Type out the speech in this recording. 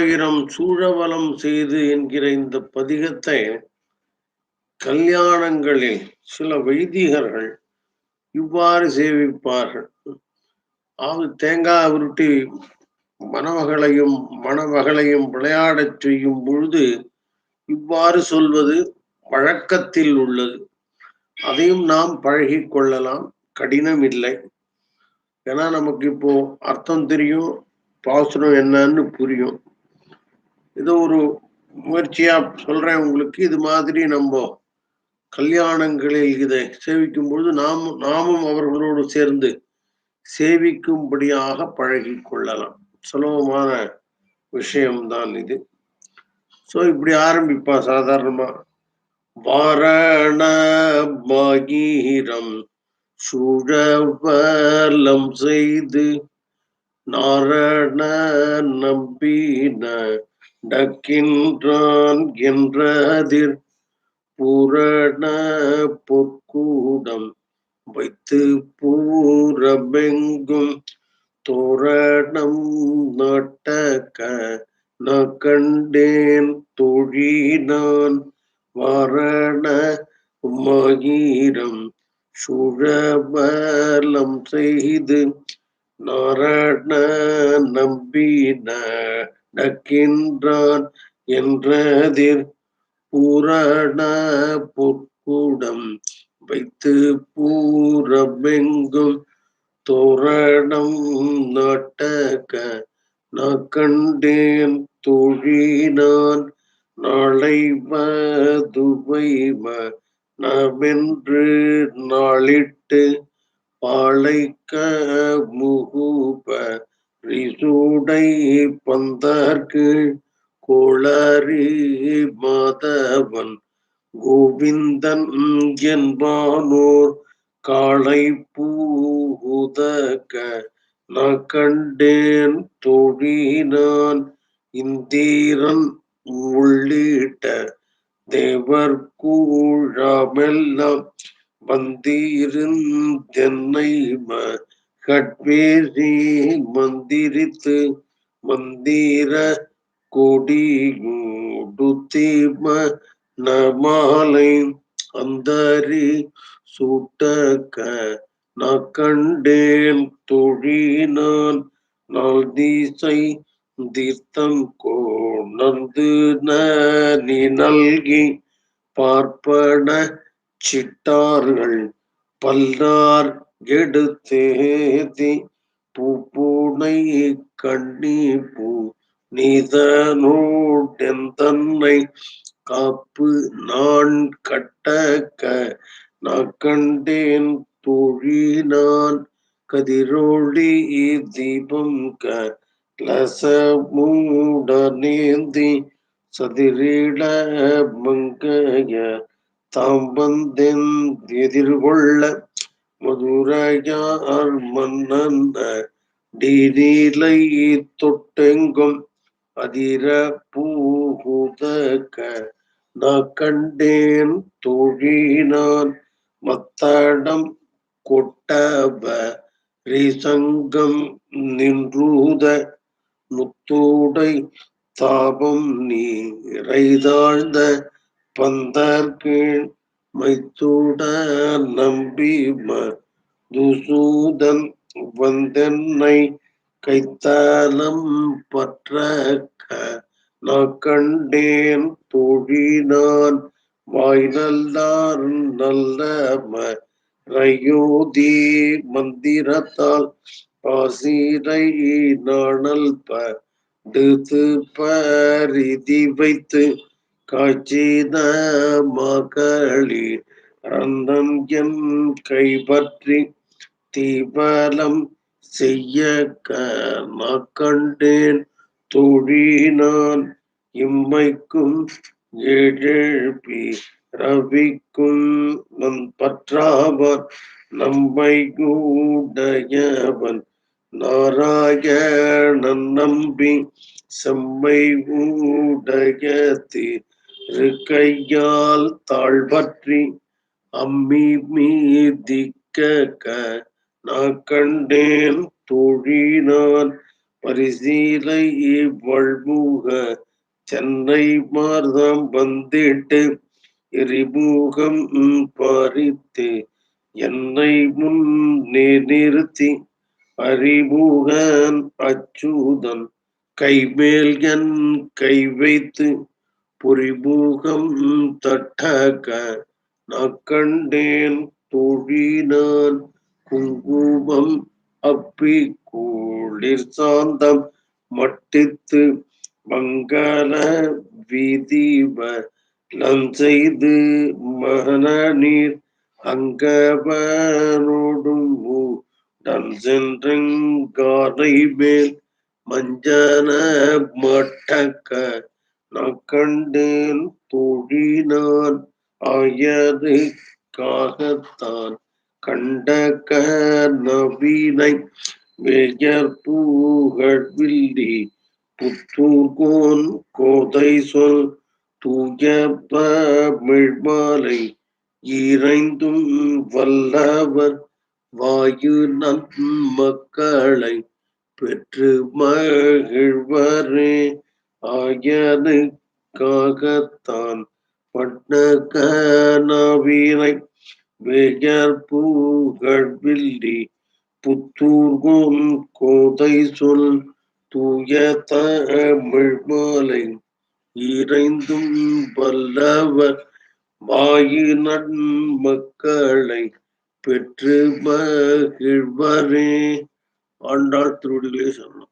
ஆயிரம் சூழவலம் செய்து என்கிற இந்த பதிகத்தை கல்யாணங்களில் சில வைதிகர்கள் இவ்வாறு சேவிப்பார்கள். ஆக தேங்காய் உருட்டி மணமகளையும் மணமகளையும் விளையாடச் செய்யும் பொழுது இவ்வாறு சொல்வது வழக்கத்தில் உள்ளது. அதையும் நாம் பழகி கொள்ளலாம். கடினம் இல்லை. ஏன்னா நமக்கு இப்போ அர்த்தம் தெரியும் பாசுரம் என்னன்னு புரியும். இது ஒரு முயற்சியா சொல்றேன் உங்களுக்கு. இது மாதிரி நம்ம கல்யாணங்களில் இதை சேவிக்கும் பொழுது நாமும் நாமும் அவர்களோடு சேர்ந்து சேவிக்கும்படியாக பழகி கொள்ளலாம். சுலபமான விஷயம்தான் இது. சோ இப்படி ஆரம்பிப்பா. சாதாரணமா வாரண பாகீரம் சுழவலம் செய்து நாரண நம்பின டக்கின்றான் என்றதிர் புரண பொற்கூடம் வைத்து பூரமெங்கும் தோரணம் நாட்டக்க நான் கண்டேன் தொழினான் வரண மகிரம் சுழபலம் செய்து நாராயண நம்பி நடக்கின்றான் என்றதிர் பூரண பொற்கூடம் வைத்து பூரமெங்கும் தோரணம் நாட்டக. நான் கண்டேன் தொழினான் நாளை மதுவைம நவென்று நாளிட்டு பாழைக்க முகூப ரிசூடை பந்தார்க்கு கோளரி மாதவன் கோவிந்தன் என்பானோர் காளை பூதக நான் கண்டேன் தொழினான் இந்தீரன் உள்ளிட்ட தேவர் கூழமெல்லாம் வந்திருந்தென்னை கட்பேசி மந்திரித்து மந்திர கொடியுடுத்திம நமாலை அந்தரி சூட்டக்க நான் கண்டேன் தொழினான் நாள் தீசை தீர்த்தம் கோணர்ந்து நீ நல்கி பார்ப்பன சிட்டார்கள் பல்லார் எடுத்தேதி பூப்பூனை கண்ணி பூ நிதனோடெந்தன்னை காப்பு நான் கட்டக்க நான் கண்டேன் தொழினான் கதிரோடி தீபம் க லச லசமூடனேந்தி சதிரிட மங்கைய தாம் வந்தென் எதிர்கொள்ள மதுரையார் மன்னன் டிநீலை தொட்டெங்கும் அதிர பூகுதக்க நான் கண்டேன் தொழினான் மத்தடம் கொட்டப ரிசங்கம் நின்றூத முத்தூடை தாபம் நீரைதாழ்ந்த பந்தார்கீழ் மைத்தூட நம்பி மதுசூதன் வந்தென்னை கைத்தாலம் பற்ற நான் கண்டேன் தொழினான் வாய் நல்லார் நல்ல மயோதி மந்திரத்தால் பாசிரை நாணல் பரிதி வைத்து காட்சித மகளி ரந்தம் என் கைப்பற்றி தீபலம் செய்ய கண்டேன். தொழினான் இம்மைக்கும் எழுப்பி ரவிக்கும் நம் பற்றாவர் நம்மை கூடையவன் நாராயணன் நம்பி செம்மை உடைய இருக்கையால் தாழ்பற்றி அம்மி மீதிக்க நான் கண்டேன் தொழினான் பரிசீலை வழ்முக சென்னை மார்தம் வந்திட்டு எரிமுகம் பறித்து என்னை முன்னே நிறுத்தி அறிமுகன் அச்சுதன் கைமேல் என் கை வைத்து பொறிமுகம் தட்டக நக்கண்டேன் தொழினான் குங்குமம் அப்பி கூளிர் சாந்தம் மட்டித்து மங்கள விதிவ லஞ்செய்து மகன நீர் அங்கவனோடும் சென்றங்காரை மேல் மஞ்சன மட்டக்க நான் கண்டேன் தொழினான் ஆயது காகத்தான். கண்ட நவீனை பூகழ்வில்லி புத்தூர்கோன் கோதை சொல் தூயமிழ்மாலை இறைந்தும் வல்லவர் வாயு நன் மக்களை பெற்று மகிழ்வரே. ஆயது காகத்தான் வெயர் கனவினை வில்லி புத்தூர்கோன் கோதை சொல் தூய தமிழ் மாலை இறைந்தும் வல்லவர் வாயு நன்மக்களை பெற்று மகிழ்வரே. ஆண்டாள் திருவடிகளே சொல்லலாம்